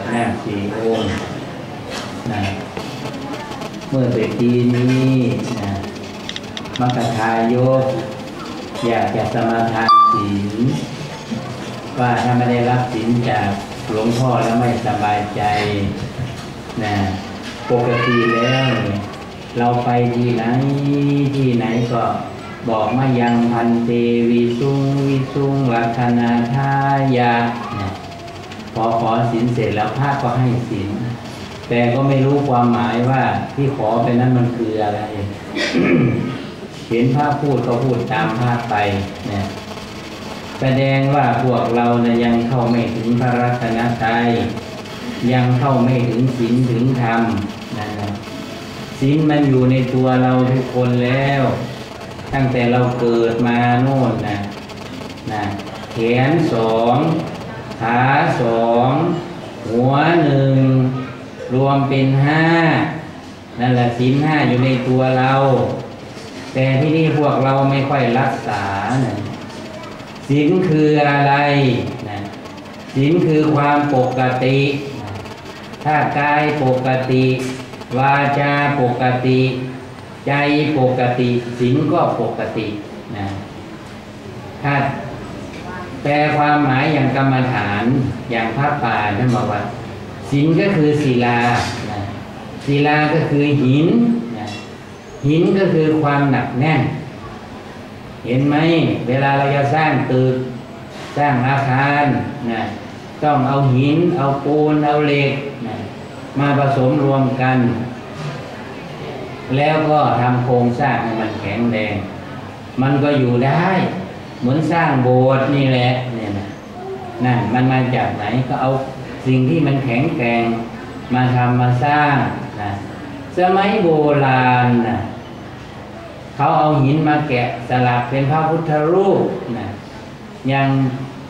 ดหน้าสี่องค์นะเมื่อเด็กดีนี้นะมัคคทายกอยากจะสมาทานศีลว่าถ้าไม่ได้รับศีลจากหลวงพ่อแล้วไม่สบายใจนะปกติแล้ว เราไปที่ไหนที่ไหนก็บอกมายังพันเตวิสุงวิสุงลัคนาทายา อขอศีลเสร็จแล้วพระก็ให้ศีลแต่ก็ไม่รู้ความหมายว่าที่ขอไปนั้นมันคืออะไร เห็นพระพูดก็พูดตามพระไปนะแสดงว่าพวกเรานะยังเข้าไม่ถึงพระรัตนตรัยยังเข้าไม่ถึงศีลถึงธรรมนะศีลมันอยู่ในตัวเราทุกคนแล้ว ตั้งแต่เราเกิดมาโน่นนะนะแขนสอง ขาสองหัวหนึ่งรวมเป็นห้านั่นแหละศีลห้าอยู่ในตัวเรา แต่ที่นี่พวกเราไม่ค่อยรักษานะศีลคืออะไรนะศีลคือความปกติ ถ้ากายปกติ วาจาปกติ ใจปกติศีลก็ปกตินะถ้า แปลความหมายอย่างกรรมฐานอย่างพระป่าท่านบอกว่าศีลก็คือศิลาศิลาก็คือหินหินก็คือความหนักแน่น เห็นไหมเวลาเราจะสร้างตึกสร้างอาคารนะต้องเอาหิน เอาปูน เอาเหล็กนะมาผสมรวมกัน แล้วก็ทำโครงสร้างให้มันแข็งแรง มันก็อยู่ได้ เหมือนสร้างโบสถ์นี่แหละเนี่ยนะนั่นมันมาจากไหนก็เอาสิ่งที่มันแข็งแกร่งมาทำมาสร้างนะสมัยโบราณนะเขาเอาหินมาแกะสลักเป็นพระพุทธรูปนะอย่าง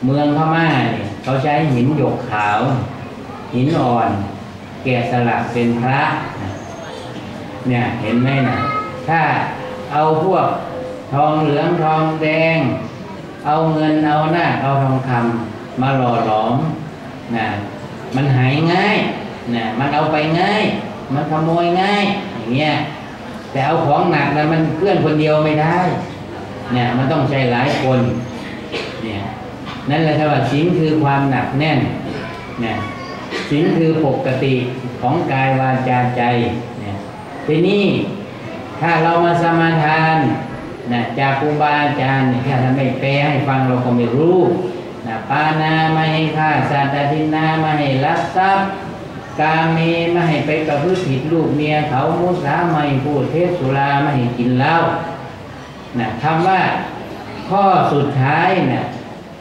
เมืองพม่าเนี่ยเขาใช้หินหยกขาว หินอ่อน แกะสลักเป็นพระนะเนี่ยเห็นไหมนะถ้าเอาพวกทองเหลืองทองแดง เอาเงินเอาหน้าเอาทองคำมาหล่อหลอมนะมันหายง่ายนะมันเอาไปง่าย มันขโมยง่าย อย่างเงี้ยแต่เอาของหนักนะมันเคลื่อนคนเดียวไม่ได้เนี่ยมันต้องใช้หลายคนเนี่ยนั่นแหละครับว่าศีลคือความหนักแน่นเนี่ยศีลคือปกติของกายวาจาใจเนี่ยทีนี้ถ้าเรามาสมาทาน นะจากครูบาอาจารย์เนี่ยถ้าไม่แปลให้ฟังเราก็ไม่รู้นะปานาไม่ให้ฆ่าสัตว์ทินนาไม่ให้ลักทรัพย์กาเมไม่ให้ไปประพฤติผิดลูกเมียเขามุสาไม่พูดเทศสุราไม่ให้กินเหล้านะคำว่าข้อสุดท้ายนะ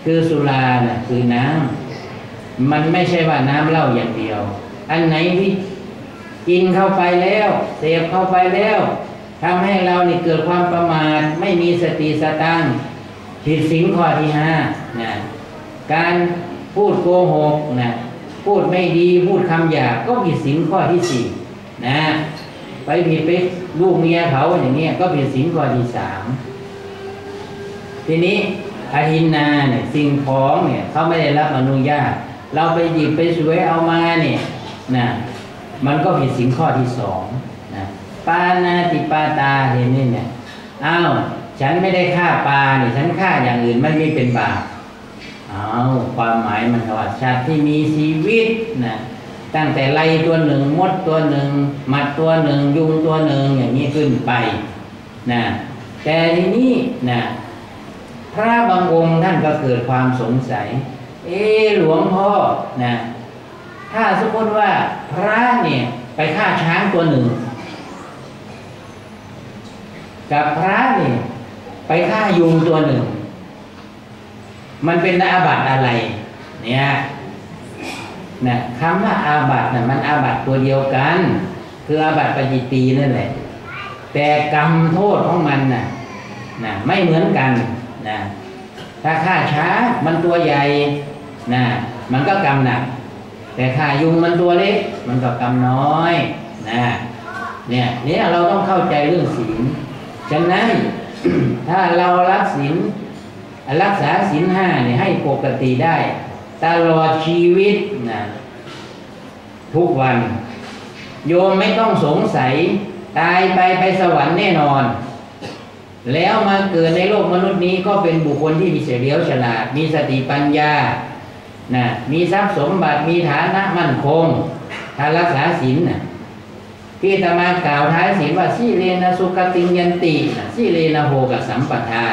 คือสุรานะคือน้ำมันไม่ใช่ว่าน้ำเหล้าอย่างเดียว อันไหนที่กินเข้าไปแล้ว เสพเข้าไปแล้ว ทำให้เรานี่เกิดความประมาทไม่มีสติสตังผิดศีลข้อที่ห้านะการพูดโกหกนะพูดไม่ดีพูดคำหยาบก็ผิดศีลข้อที่สี่นะไปผิดไปลูกเมียเขาอย่างเงี้ยก็ผิดศีลข้อที่สามทีนี้อาทินนาเนี่ยสิ่งของเนี่ยเขาไม่ได้รับอนุญาต เราไปหยิบไปสวยเอามาเนี่ยนะมันก็ผิดศีลข้อที่สอง ปานาติปาตาเห็นนี่เนี่ยอ้าวฉันไม่ได้ฆ่าปลาเนี่ยฉันฆ่าอย่างอื่นมันไม่เป็นบาปเอาความหมายมันว่าชาติที่มีชีวิตนะตั้งแต่ไล่ตัวหนึ่งมดตัวหนึ่งมัดตัวหนึ่งยุงตัวหนึ่งอย่างนี้ขึ้นไปนะแต่ทีนี้นะพระบางองค์ท่านก็เกิดความสงสัย เออหลวงพ่อนะถ้าสมมติว่าพระเนี่ยไปฆ่าช้างตัวหนึ่ง กับพระเนี่ยไปฆ่ายุงตัวหนึ่ง มันเป็นอาบัติอะไร เนี่ยนะคำว่าอาบัตินะมันอาบัติตัวเดียวกัน คืออาบัติปาจิตีนั่นแหละ แต่กรรมโทษของมันนะนะไม่เหมือนกันนะถ้าฆ่าช้ามันตัวใหญ่นะมันก็กรรมหนักแต่ฆ่ายุงมันตัวเล็กมันก็กรรมน้อยนะเนี่ยเนี่ยเราต้องเข้าใจเรื่องศีล ฉะนั้นถ้าเรารักศีลรักษาศีลห้าเนี่ยให้ปกติได้ ตลอดชีวิตนะทุกวัน โยมไม่ต้องสงสัย ตายไปไปสวรรค์แน่นอน แล้วมาเกิดในโลกมนุษย์นี้ก็เป็นบุคคลที่มีเฉลียวฉลาด มีสติปัญญานะมีทรัพย์สมบัติมีฐานะมั่นคงถ้ารักษาศีลนะ ที่ตมากล่าวท้ายศีลว่าสีเลนะสุกติงยันติสีเลนะโหกสัมปทา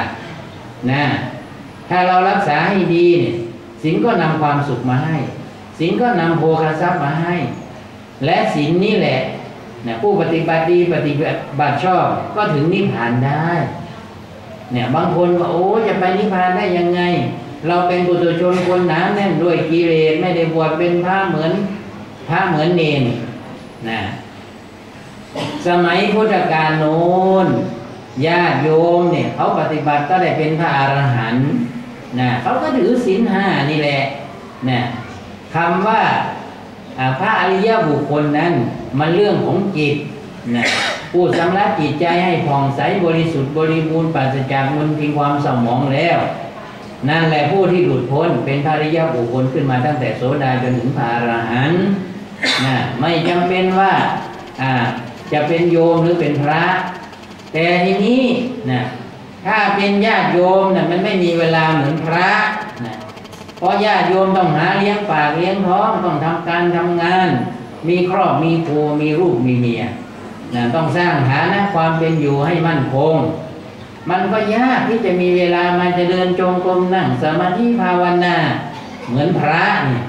นะถ้าเรารักษาให้ดีเนี่ยศีลก็นำความสุขมาให้ศีลก็นำโภคทรัพย์มาให้ และศีลนี่แหละนะผู้ปฏิบัติดีปฏิบัติชอบก็ถึงนิพพานได้ เนี่ยบางคนว่าโอ้จะไปนิพพานได้ยังไง เราเป็นบุตรชนคนหนาแน่นด้วยกิเลสไม่ได้บวชเป็นพระเหมือนพระเหมือนเนนนะ สมัยพุทธกาลโน้นญาติโยมเนี่ยเขาปฏิบัติก็ได้เป็นพระอรหันต์นะเขาก็ถือศีลห้านี่แหละนะคำว่าพระอริยบุคคลนั้นมันเรื่องของจิตนะผู้สำลักจิตใจให้ผ่องใสบริสุทธิ์บริบูรณ์ปราศจากมลทินความเศร้าหมองแล้ว นั่นแหละผู้ที่หลุดพ้นเป็นพระอริยบุคคลขึ้นมาตั้งแต่โสดาจนถึงพระอรหันต์นะไม่จำเป็นว่าอ่า จะเป็นโยมหรือเป็นพระ แต่ทีนี้นะถ้าเป็นญาติโยมนะมันไม่มีเวลาเหมือนพระนะเพราะญาติโยมต้องหาเลี้ยงปากเลี้ยงท้องต้องทำการทำงาน มีครอบมีครัวมีลูกมีเมียนะต้องสร้างฐานะความเป็นอยู่ให้มั่นคง มันก็ยากที่จะมีเวลามาจะเดินจงกรมนั่งสมาธิภาวนา เหมือนพระเนี่ย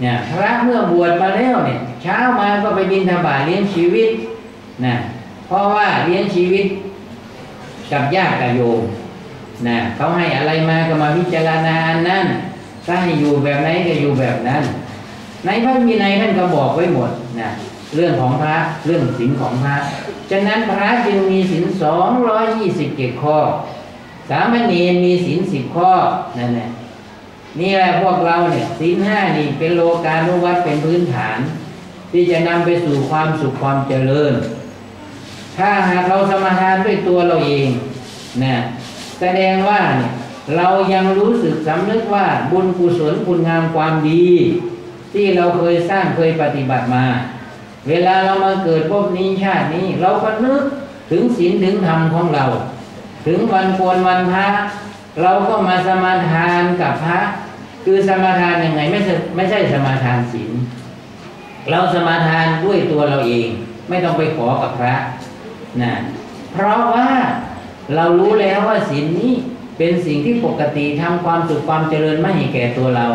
เนี่ยพระเมื่อบวชมาแล้วเนี่ยเช้ามาก็ไปบินธบาเลี้ยงชีวิตนะเพราะว่าเลี้ยงชีวิตกับญาติกับโยมนะเขาให้อะไรมาก็มาพิจารณาอันนั้นถ้าให้อยู่แบบไหนก็อยู่แบบนั้น ในพระวินัยท่านก็บอกไว้หมดนะเรื่องของพระเรื่องศีลของพระฉะนั้นพระจึงมีศีลสองร้อยยี่สิบเจ็ดข้อ สามเณรมีศีลสิบข้อนั่นแหละ นี่แหละพวกเราเนี่ยศีลห้านี่เป็นโลกานุวัตเป็นพื้นฐาน ที่จะนำไปสู่ความสุขความเจริญ ถ้าหากเราสมาทานด้วยตัวเราเองนะแสดงว่าเนี่ยเรายังรู้สึกสำนึกว่าบุญกุศลคุณงามความดี ที่เราเคยสร้างเคยปฏิบัติมา เวลาเรามาเกิดพบนี้ชาตินี้ เราก็นึกถึงศีลถึงธรรมของเรา ถึงวันควรวันพระเราก็มาสมาทานกับพระ คือสมาทานยังไงไม่ใช่ไม่ใช่สมาทานศีลเราสมาทานด้วยตัวเราเอง ไม่ต้องไปขอกับพระนะเพราะว่าเรารู้แล้วว่าศีลนี้เป็นสิ่งที่ปกติทำความสุขความเจริญไม่ให้แก่ตัวเรา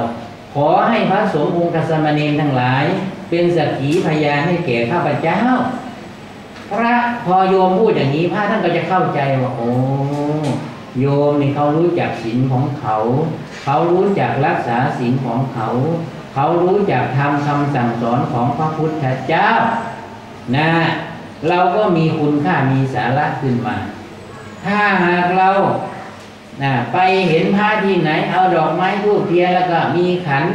ขอให้พระสงฆ์องค์กสมณีทั้งหลาย เป็นสักขีพยานให้แก่ข้าพเจ้า พระพอโยมพูดอย่างนี้พระท่านก็จะเข้าใจว่าโอ้ โยมนี่เขารู้จักศีลของเขา เขารู้จักรักษาศีลของเขา เขารู้จักทำคำสั่งสอนของพระพุทธเจ้า นะ เราก็มีคุณค่ามีสาระขึ้นมา ถ้าหากเรานะไปเห็นพระที่ไหน เอาดอกไม้ทูบเทียนแล้วก็มีขัน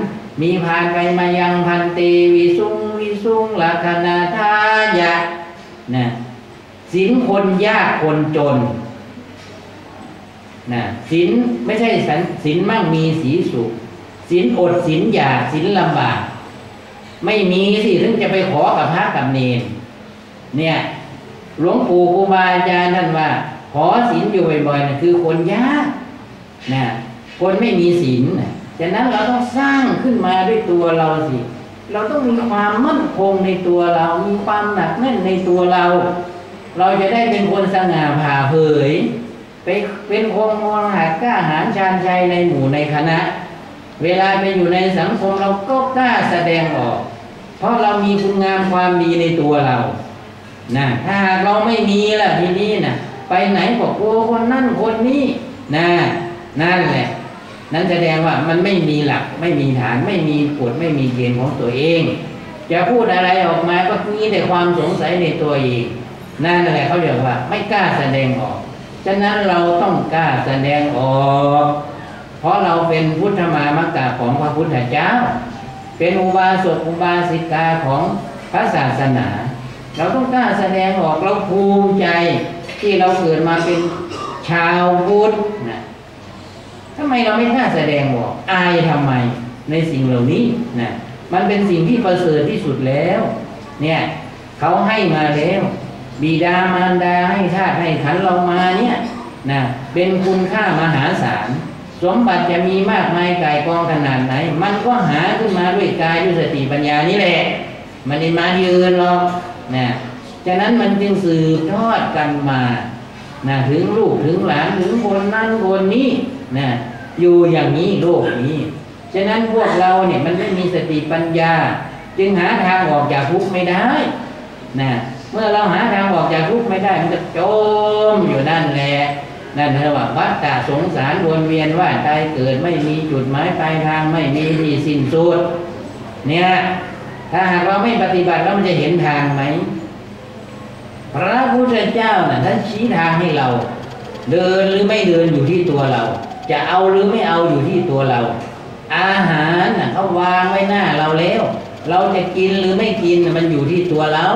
มีพานไปมายังพันเตวิสุงวิสุงลัคนาทายะนะสินคนยากคนจน นะสินไม่ใช่สินมั่งมีสีสุขสินอดสินอยากสินลำบาก ไม่มีสิถึงจะไปขอกับพระกับเนรเนี่ยหลวงปู่ครูบาอาจารย์ท่านว่า ขอศีลอยู่บ่อยๆนะคือคนยากนะคนไม่มีศีลนะฉะนั้นเราต้องสร้างขึ้นมาด้วยตัวเราสิ เราต้องมีความมั่นคงในตัวเรา มีความหนักแน่นในตัวเรา เราจะได้เป็นคนสง่าผ่าเผย ไปเป็นคงมรหักล้าหาญชาญชัยในหมู่ในคณะ เวลาไปอยู่ในสังคมเราก็กล้าแสดงออก เพราะเรามีคุณงามความดีในตัวเรานะถ้าหากเราไม่มีล่ะทีนี้นะไปไหนก็กลัวคนนั่นคนนี้นะนั่นแหละ นั้นแสดงว่ามันไม่มีหลักไม่มีฐานไม่มีกฎไม่มีเกณฑ์ของตัวเองจะพูดอะไรออกมาก็มีแต่ความสงสัยในตัวเองนั่นแหละเขาเรียกว่า ไม่กล้าแสดงออก ฉะนั้นเราต้องกล้าแสดงออก เพราะเราเป็นพุทธมามกะของพระพุทธเจ้า เป็นอุบาสกอุบาสิกาของพระศาสนา เราต้องกล้าแสดงออกเราภูมิใจที่เราเกิดมาเป็นชาวพุทธนะทำไมเราไม่กล้าแสดงออกอายทำไมในสิ่งเหล่านี้นะมันเป็นสิ่งที่ประเสริฐที่สุดแล้ว เนี่ยเขาให้มาแล้ว บิดามารดาให้ธาตุให้ขันเรามาเนี่ยนะเป็นคุณค่ามหาศาลสมบัติจะมีมากมายกายกองขนาดไหน มันก็หาขึ้นมาด้วยกายด้วยสติปัญญานี่แหละ มันไม่มายืนหรอกนะฉะนั้นมันจึงสืบทอดกันมานะถึงลูกถึงหลานถึงคนนั้นคนนี้นะอยู่อย่างนี้โลกนี้ ฉะนั้นพวกเราเนี่ยมันไม่มีสติปัญญา จึงหาทางออกจากทุกข์ไม่ได้นะ เมื่อเราหาทางออกจากทุกข์ไม่ได้มันจะจมอยู่นั่นแหละนั่นเรียกว่าวัฏฏะสงสารวนเวียนว่าตายเกิดไม่มีจุดหมายปลายทางไม่มีที่สิ้นสุดเนี่ยถ้าหากเราไม่ปฏิบัติแล้วมันจะเห็นทางไหมพระพุทธเจ้าน่ะท่านชี้ทางให้เรา เดินหรือไม่เดินอยู่ที่ตัวเรา จะเอาหรือไม่เอาอยู่ที่ตัวเรา อาหารน่ะเขาวางไว้หน้าเราแล้ว เราจะกินหรือไม่กินมันอยู่ที่ตัวเรา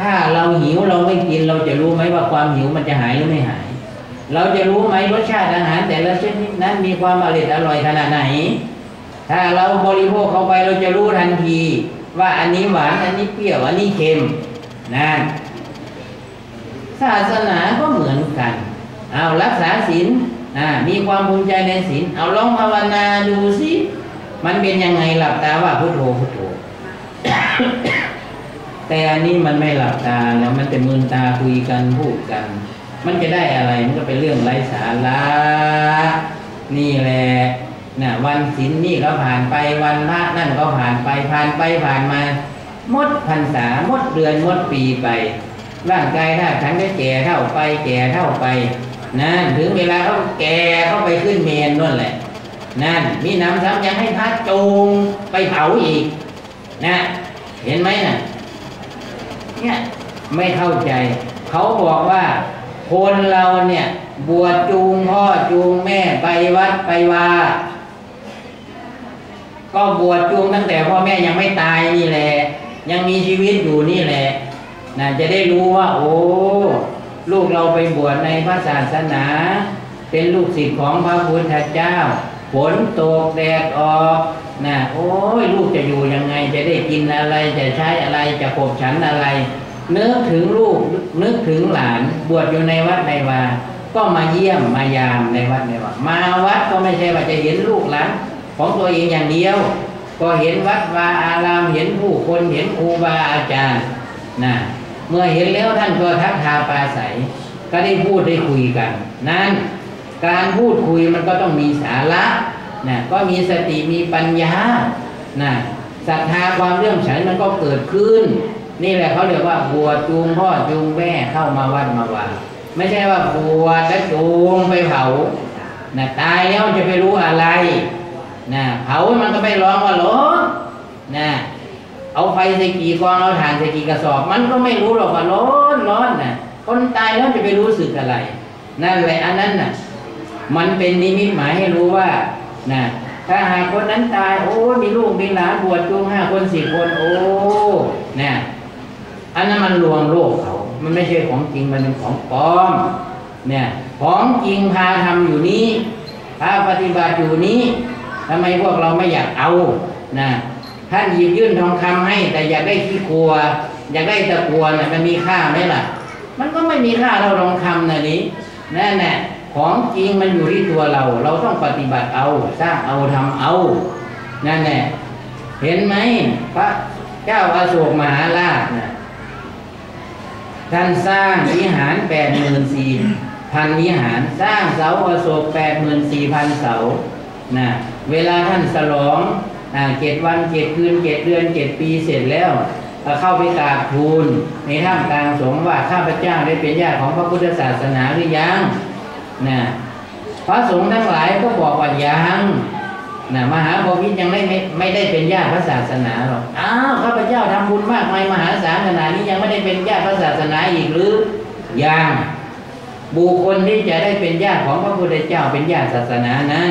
ถ้าเราหิวเราไม่กินเราจะรู้ไหมว่าความหิวมันจะหายหรือไม่หาย เราจะรู้ไหมรสชาติอาหาร แต่ละชนิดนั้นมีความอร่อยอร่อยขนาดไหน ถ้าเราบริโภคเข้าไปเราจะรู้ทันที ว่าอันนี้หวานอันนี้เปรี้ยวอันนี้เค็มนั่นศาสนาก็เหมือนกันเอารักษาศีลมีความภูมิใจในศีลเอาลองภาวนาดูสิมันเป็นยังไงหลับตาว่าพุทโธพุทโธ แต่อันนี้มันไม่หลับตาแล้วมันจะมืนตาคุยกันพูดกัน มันจะได้อะไรมันก็เป็นเรื่องไร้สาระนี่แหละนะวันศีลนี่ก็ผ่านไปวันพระนั่นก็ผ่านไปผ่านไปผ่านมาหมดพรรษาหมดเดือนหมดปีไป ร่างกายถ้าฉันก็แก่เท่าไป แก่เท่าไปนั่นถึงเวลาเขาแก่เขาไปขึ้นเมนนั่นแหละ นั่นมีน้ำซ้ำยังให้พระจงไปเผาอีก นะ เห็นไหมน่ะ เนี่ยไม่เข้าใจ เขาบอกว่า คนเราเนี่ย บวชจูงพ่อจูงแม่ไปวัดไปวาก็บวชจูงตั้งแต่พ่อแม่ยังไม่ตายนี่แหละ ยังมีชีวิตอยู่นี่แหละนะจะได้รู้ว่า โอ้ลูกเราไปบวชในพระศาสนา เป็นลูกศิษย์ของพระพุทธเจ้าฝนตกแดดออก นะโอ้ยลูกจะอยู่ยังไง จะได้กินอะไรจะใช้อะไรจะขบฉันอะไรนึกถึงลูกนึกถึงหลานบวชอยู่ในวัดในวา ก็มาเยี่ยมมายามในวัดในวามาวัดก็ไม่ใช่ว่าจะเห็นลูกหลานของตัวเองอย่างเดียว ก็เห็นวัดวาอารามเห็นผู้คนเห็นครูบาอาจารย์นะเมื่อเห็นแล้วท่านก็ทักทาปาศัย ก็ได้พูดได้คุยกัน นั่นการพูดคุยมันก็ต้องมีสาระ นะก็มีสติมีปัญญานะศรัทธาความเรื่องใสมันก็เกิดขึ้น นี่แหละเขาเรียกว่าบวชจูงพ่อจูงแม่เข้ามาวัดมาวาไม่ใช่ว่าบวชแล้วจูงไปเผานะตายแล้วจะไปรู้อะไรนะเผามันก็ไม่ร้องว่าร้อนนะเอาไฟใส่กี่กองเอาถ่านใส่กี่กระสอบ มันก็ไม่รู้หรอกว่าร้อนร้อนนะคนตายแล้วจะไปรู้สึกอะไร นั่นแหละอันนั้นน่ะ มันเป็นนิมิตหมายให้รู้ว่า นะถ้าหากคนนั้นตายโอ้มีลูกมีหลานบวชจูงห้าคนสี่คน โอ้เนี่ยอันนั้นมันลวงโลกเขา มันไม่ใช่ของจริงมันเป็นของปลอมเนี่ยของจริงพาทำอยู่นี้พาปฏิบัติอยู่นี้ทำไมพวกเราไม่อยากเอานะท่านหยิบยื่นทองคำให้ แต่อยากได้ขี้กลัว อยากได้ตะกัวน่ะมันมีค่าไหมล่ะ มันก็ไม่มีค่าเราทองคำนะนี้นั่นแหละ ของจริงมันอยู่ที่ตัวเรา เราต้องปฏิบัติเอาสร้างเอาทำเอานั่นแหละเห็นไหมพระเจ้าอาโศกมหาราชนะท่านสร้างวิหารแปดหมื่นสี่พันวิหารสร้างเสาอาโศกแปดหมื่นสี่พันเสานะเวลาท่านฉลองเจ็ดวันเจ็ดคืนเจ็ดเดือนเจ็ดปีเสร็จแล้วเข้าไปกราบทูลในท่ามกลางสงฆ์ว่าข้าพเจ้าได้เป็นญาติของพระพุทธศาสนาหรือยัง นะพระสงฆ์ทั้งหลายก็บอกว่ายังนะมหาโพธิยังไม่ไม่ได้เป็นญาติพระศาสนาหรอกอ้าวข้าพเจ้าทำบุญมากมายมหาศาลขนาดนี้ยังไม่ได้เป็นญาติพระศาสนาอีกหรือยังบุคคลที่จะได้เป็นญาติของพระพุทธเจ้าเป็นญาติศาสนานั้น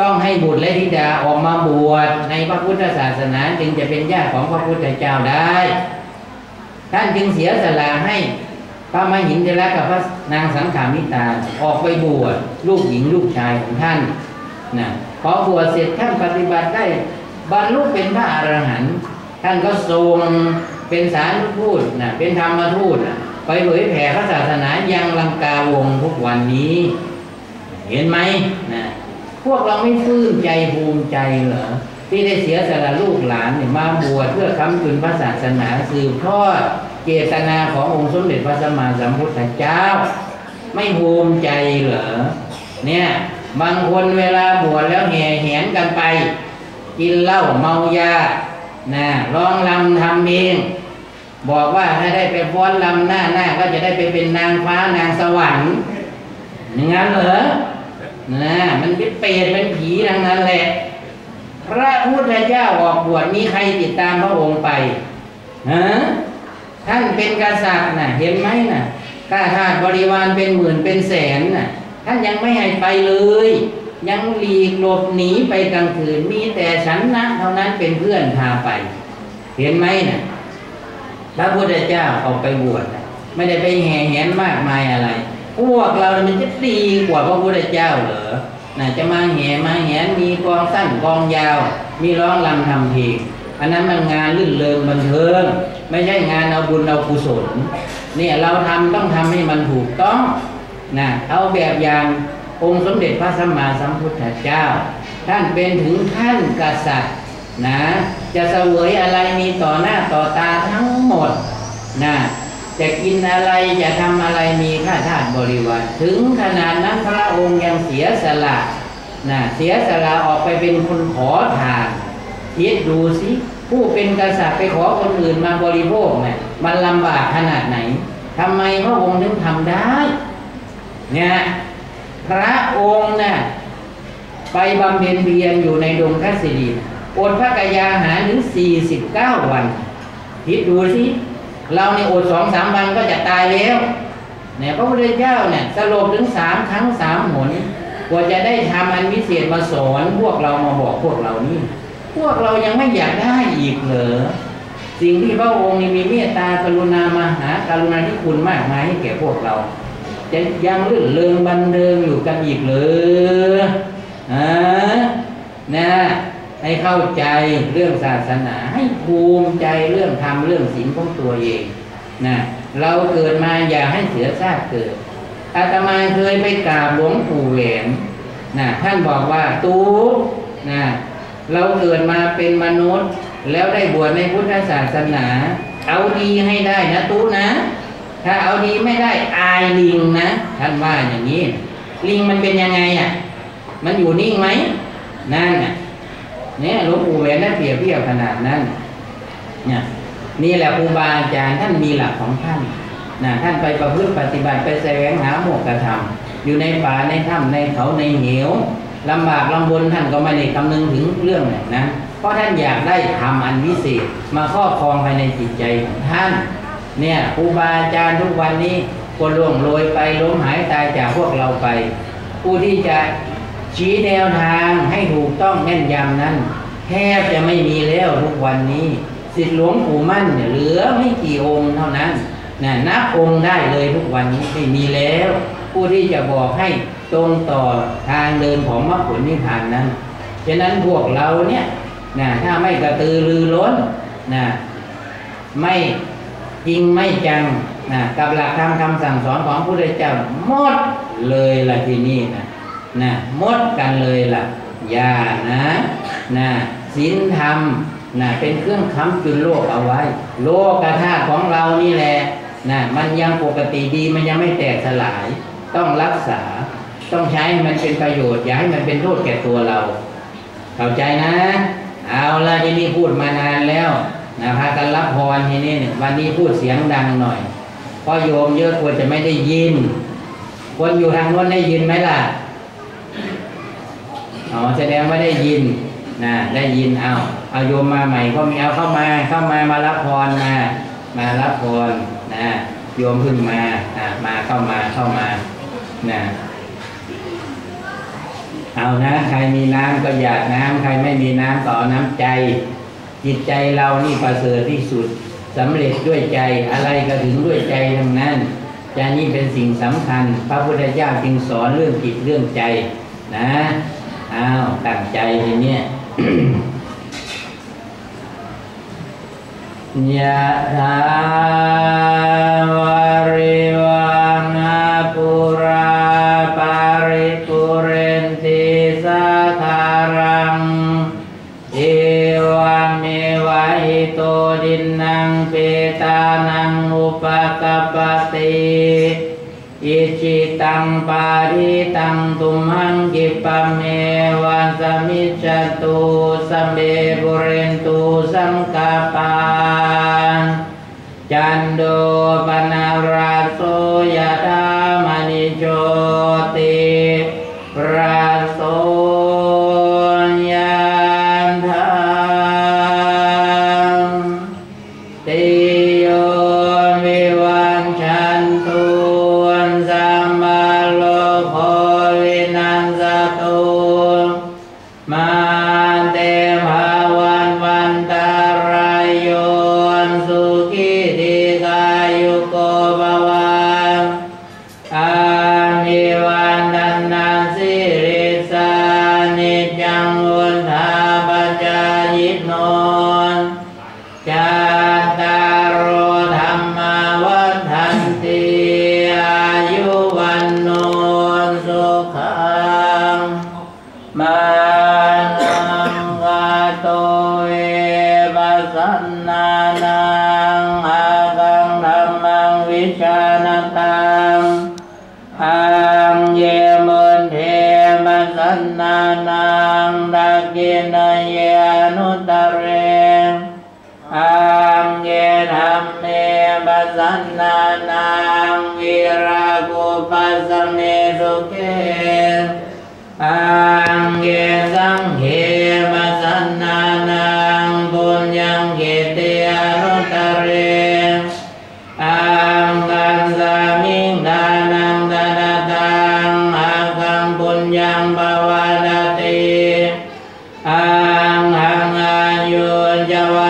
ต้องให้บุตรและธิดาออกมาบวชในพระพุทธศาสนาจึงจะเป็นญาติของพระพุทธเจ้าได้ ท่านจึงเสียสละให้ พระมหินทระกับพระนางสังขามิตาออกไปบวชลูกหญิงลูกชายของท่านนะพอบวชเสร็จท่านปฏิบัติได้บรรลุเป็นพระอรหันต์ท่านก็ทรงเป็นสารทูตนะเป็นธรรมทูตนะไปเผยแผ่พระศาสนายังลังกาวงทุกวันนี้ เห็นไหมนะพวกเราไม่ฟื้นใจภูมิใจเหรอที่ได้เสียสละลูกหลานเนี่ยมาบวชเพื่อค้ำจุนพระศาสนาสืบทอด เจตนาขององค์สมเด็จพระสัมมาสัมพุทธเจ้า ไม่ภูมิใจเหรอเนี่ยบางคนเวลาบวชแล้วแห่แหนกันไป กินเหล้าเมายานะร้องรำทำเองบอกว่าถ้าได้ไปฟ้อนรำหน้าหน้าก็จะได้ไปเป็นนางฟ้านางสวรรค์อย่างนั้นเหรอนะมันเป็นเปรตเป็นผีดังนั้นแหละ พระพุทธเจ้าออกบวชมีใครติดตามพระองค์ไปฮะ ท่านเป็นกษัตริย์น่ะเห็นไหมน่ะข้าทาสบริวารเป็นหมื่นเป็นแสนน่ะท่านยังไม่ให้ไปเลย ยังหลีกหลบหนีไปกลางคืนมีแต่ฉันนะเท่านั้นเป็นเพื่อนพาไป เห็นไหมน่ะพระพุทธเจ้าออกไปบวชนะไม่ได้ไปแห่แหนมากมายอะไร พวกเรามันจะดีกว่าพระพุทธเจ้าเหรอน่ะจะมาแห่มาแหนมีกองสั้นกองยาว มีร้องรำทำเพลงอันนั้นมันงานลื่นเริงบันเทิง ไม่ใช่งานเอาบุญเอากุศลเนี่ยเราทำต้องทำให้มันถูกต้องนะเอาแบบอย่างองค์สมเด็จพระสัมมาสัมพุทธเจ้า ท่านเป็นถึงท่านกษัตริย์นะจะเสวยอะไรมีต่อหน้าต่อตาทั้งหมดนะจะกินอะไรจะทำอะไรมีข้าทาสบริวารถึงขนาดนั้นพระองค์ยังเสียสละนะเสียสละออกไปเป็นคนขอทานคิดดูสิ ผู้เป็นกษัตริย์ไปขอคนอื่นมาบริโภคเนี่ยมันลำบากขนาดไหนทำไมพระองค์ถึงทำได้ เนี่ยพระองค์น่ะไปบำเพ็ญเพียรอยู่ในดงคัสดีอดพระกายาหารถึง 49 วันคิดดูสิเราในยอดสองสามวันก็จะตายแล้วเนี่ยพระพุทธเจ้าเนี่ยสลบถึงสามครั้งสามหนกว่าจะได้ทำอันวิเศษมาสอนพวกเรามาบอกพวกเรานี่ พวกเรายังไม่อยากได้อีกเหรอสิ่งที่พระองค์นี่มีเมตตากรุณามาหาการุณาที่คุณมากมายให้แก่พวกเรา จะยังลื่นเริงบันเทิงอยู่กันอีกหรืออนะให้เข้าใจเรื่องศาสนาให้ภูมิใจเรื่องธรรมเรื่องศีลของตัวเองนะเราเกิดมาอย่าให้เสียชาติเกิดอาตมาเคยไปกราบหลวงปู่แหวนนะท่านบอกว่าตูนะ เราเกิดมาเป็นมนุษย์ แล้วได้บวชในพุทธศาสนา เอาดีให้ได้นะตู้นะ ถ้าเอาดีไม่ได้อายลิงนะ ท่านว่าอย่างนี้ ลิงมันเป็นยังไงอะ มันอยู่นิ่งไหมนั่นน่ะเนี่ยหลวงปู่แหวนได้เปรียบเทียบขนาดนั้นเนี่ยนี่แหละครูบาอาจารย์ท่านมีหลักของท่านนะท่านไปประพฤติปฏิบัติไปแสวงหาโมกขธรรมอยู่ในป่าในถ้ำในเขาในเหว ลำบากลำบนท่านก็ไม่ได้คำนึงถึงเรื่องไหนนะเพราะท่านอยากได้ทำอันวิเศษมาครอบครองภายในจิตใจของท่าน เนี่ยครูบาอาจารย์ทุกวันนี้ก็ล่วงโรยไปล้มหายตายจากพวกเราไป ผู้ที่จะชี้แนวทางให้ถูกต้องแม่นยำนั้นแทบจะไม่มีแล้วทุกวันนี้สิทธิหลวงปู่มั่นเนี่ยเหลือไม่กี่องค์เท่านั้นนะนับองค์ได้เลยทุกวันนี้ไม่มีแล้ว ผู้ที่จะบอกให้ ตรงต่อทางเดินของมรรคผลนิพพานนั้น ฉะนั้นพวกเราเนี่ยนะถ้าไม่กระตือรือร้นนะไม่จริงไม่จังนะกับหลักธรรมคำสั่งสอนของพระพุทธเจ้าหมดเลยละที่นี่นะนะหมดกันเลยละอย่านะนะศีลธรรมนะเป็นเครื่องค้ำจุนโลกเอาไว้ โลกธาตุของเรานี่แหละนะมันยังปกติดีมันยังไม่แตกสลาย ต้องรักษา ต้องใช้มันเป็นประโยชน์อย่าให้มันเป็นโทษแก่ตัวเรา เข้าใจนะ เอาละที่นี่พูดมานานแล้วนะพากันรับพรทีนี้เนี่วันนี้พูดเสียงดังหน่อยเพราะโยมเยอะกว่าจะไม่ได้ยิน คนอยู่ทางโน้นได้ยินไหมล่ะอ๋อแสดงว่าได้ยินนะได้ยินเอาเอาโยมมาใหม่ก็มีเอาเข้ามาเข้ามามารับพรมา มารับพรนะโยมเพิ่งมาอะมาเข้ามาเข้ามานะ เอานะใครมีน้ำก็อยากน้ำ ใครไม่มีน้ำก็อน้ำใจ จิตใจเรานี่ประเสริฐที่สุด สำเร็จด้วยใจอะไรก็ถึงด้วยใจทั้งนั้นใจนี้เป็นสิ่งสำคัญ พระพุทธเจ้าจึงสอนเรื่องจิตเรื่องใจนะอ้าวตั้งใจทีเนี้ยยะทา กัปติอิจิตังปาริตังตุมังกิปะเมวะสมิจตุสัมเบบุเรตุสังกปานจันโดปัน สันนานังอาบังธรรมังวิชานตังอังเยมุนเทมสันนานังดักกินเยนุตเรอังเยธรรมเมาสันนานังวิรากุปัสเมสุเกอังเยสัง allá va